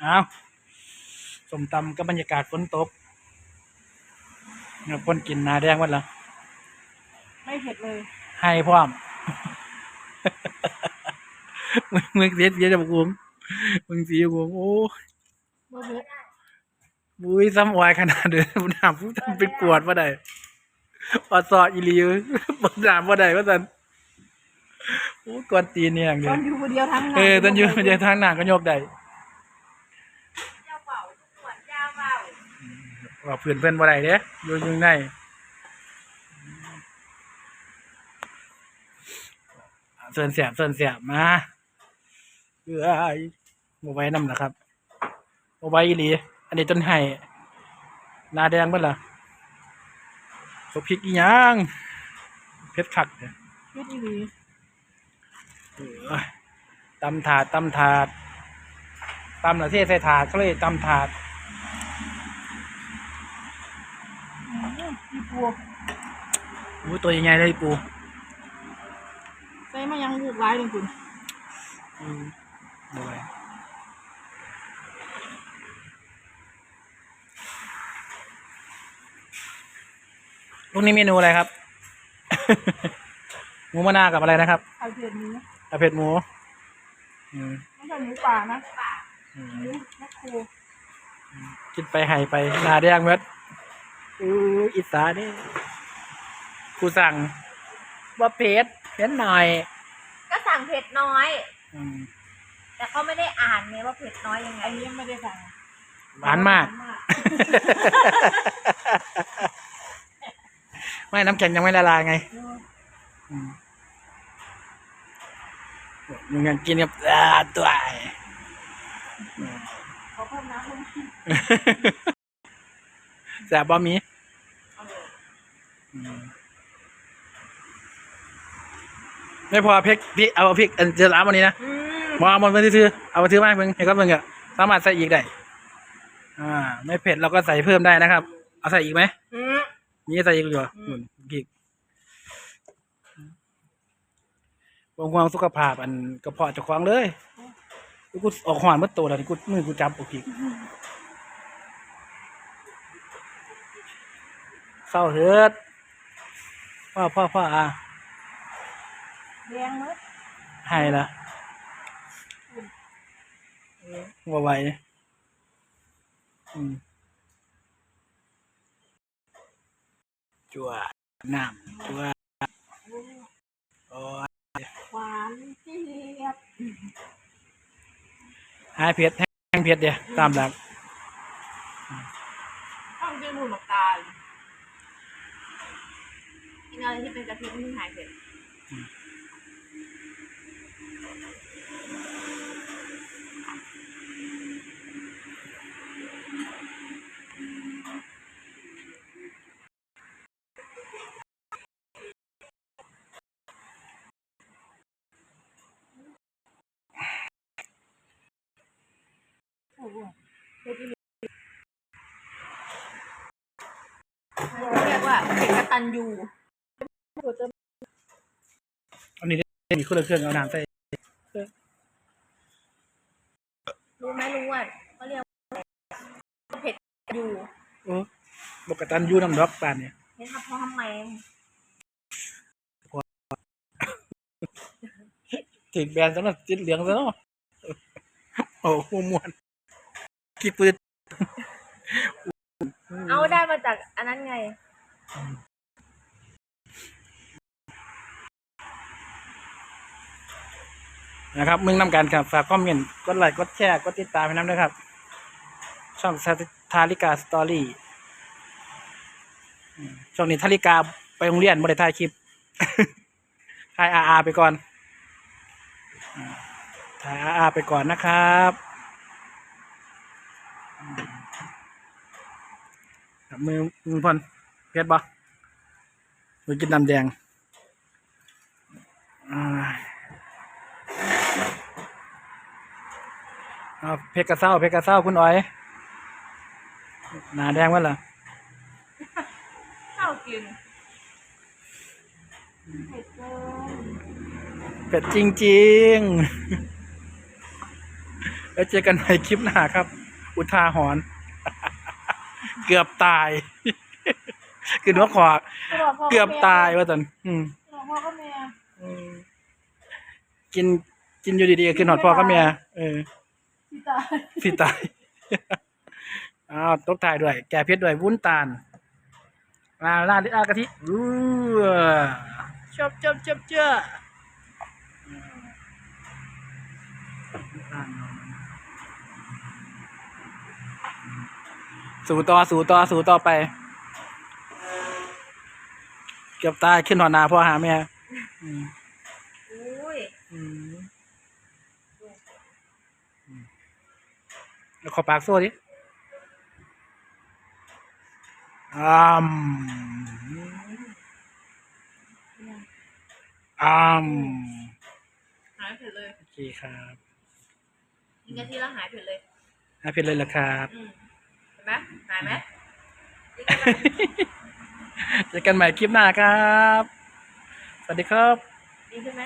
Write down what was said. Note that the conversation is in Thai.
เอาสมตำกับบรรยากาศฝนตกเนี่ยคนกินหนาแดงหมดแล้วไม่เผ็ดเลย ให้พร้อม มึงมึงเสียเสียจะบอกกูมึงเสียกูโอ้ยบ่เผ็ดบุ้ยซ้ำวายขนาดเดิมน้ำผู้ทำเป็นกวดว่าใดอดซออีหลีเว้ยบนน้ำว่าใดว่าสันโอ้ยกวนตีนเนี่ยอย่างเดีตยอวนอยู่คนเดียวทั้งงาน เออตอนอยู่เดียวทางหนังก็โยกได้ เจ้าเป่าขวดเจ้าเป่า ว่าเพื่อนเพื่อนว่าใดเด้อยู่อยังไงเสินเสียบเสินเสียบมาเอ้ยมาไว้นำนะครับมาไว้อีหลีอันนี้ต้นไห้หนาแดงเบิ่ล่ะตกพริกอีหยังเพชรขักเนี่ยเผ็ดอีหลีเออตำถาดตำถาดตำหละเทศใส่ถาดก็เลยตำถาด อืมอี ปูอู้ตัวใหญ่ๆเลยปูใส่มายังลูกร้ายเลยคุณอืมเอาไว้ลูกนี้เมนูอะไรครับ หมูมะนาวกับอะไรนะครับไข่เผ็ดนี้กระเผ็ดหมู อืมไม่ใช่หมูป่านะอืมหมูแมคโครกินไปไห้ไปหนาแดงเม็ด อู้อิสานี่กูสั่งว่าเผ็ดเผ็ดหน่อยก็สั่งเผ็ดน้อย อืมแต่เขาไม่ได้อ่านไงว่าเผ็ดน้อยยังไงอันนี้ยังไม่ได้สั่งหวานมากหวนไม่น้ำแข็งยังไม่ละลายไงเอออืมยังไงกินกับอ่าตัวไอ้เขาเพิ่มน้ำลง แสบบะหมี่อืม ไม่พอพริกพี่เอาพริกอันเจอร้านวันนี้นะอืมมองเอามันไปซื้อๆเอาไปซื้อมากมึงเห็นก็มึงอะสามารถใส่อีกได้ อ่า ไม่เผ็ดเราก็ใส่เพิ่มได้นะครับ เอาใส่อีกไหมอืมนี่ใส่อีกอยู่อืมพริกวงวงสุขภาพอันกระเพาะเจะควางเลยกูออกหวานเมื่อโตแล้วนี่กูมือกูจับโอเคเศร้าเถิด พ่อพ่อพ่ออะแดงมั้ยให้ละว่าไหวอืมจั่วน้ำจั่วโอ้ยหวานเจี๊ยบให้เผ็ดแห้งเผ็ดเดียวตามหลัก ต้องกินหมูหมักตาล กิน อะไรที่เป็นกระเทิไม่หายเผ็ดโอ้โหเผ็ดอีหลีเรียกว่าเผ็ดกตันยู อันนี้ได้ มีคนละเครื่องเอาน้ำใส่รู้ไหมรู้ว่าเขาเรียกว่าเผ็ดยูโอ้บกตันยูน้ำดอกปานเนี่ยเห็นครับเพราะทำไมถึงแบรนด์สำหรับจิตเหลืองซะเนาะโอ้โหมวนคิดปืนเอาได้มาจากอันนั้นไง นะครับมึงนำการครับฝากคอมเมนต์กดไลค์กดแชร์กดติดตามให้น้ำด้วยครับ ช่องทาริกาสตอรี่ช่วงนี้ทาริกาไปโรงเรียนไม่ได้ถ่ายคลิปถ่ายอาอาไปก่อนอ่าถ่ายอาอาไปก่อนนะครับมครับมือมือพอนเพชรบ่มือกินน้ำแดงอ่า เอาเพชรกระเซ้าเพชรกระเซ้าคุณอ้อยหนาแดงวะล่ะข้าวกินเผ็ดเกินเป็ดจริงๆ แล้วเจอกันใหม่คลิปหน้าครับ อุทาหรณ์เกือบตาย คือหัวขอเกือบตายว่าตอนอืมพ่อก็แม่อืมกินกินอยู่ดีๆคือหนอดพ่อกับแม่เออพี่ ตาสิตายอ้าวตกถ่ายด้วย แกเพชรด้วยวุ้นตาลอ่าราดด้วยอากะทิอู้ชอบชอบชอบเจ้าสู่ต่อสู่ต่อสู่ต่อไป เกือบตายขึ้นหอนาพ่อหาแม่อืมอุ้ย อืมแล้ว ขอปากโซ่ดิอ้ามอ้ามหายเผ็ดเลยโอเคครับกินกะทิแล้วหายเผ็ดเลยน่าเพ็นเลยละครับอืมเห็นไหมหายไหมเจอกันใหม่คลิปหน้าครับ สวัสดีครับ ดีขึ้นไหม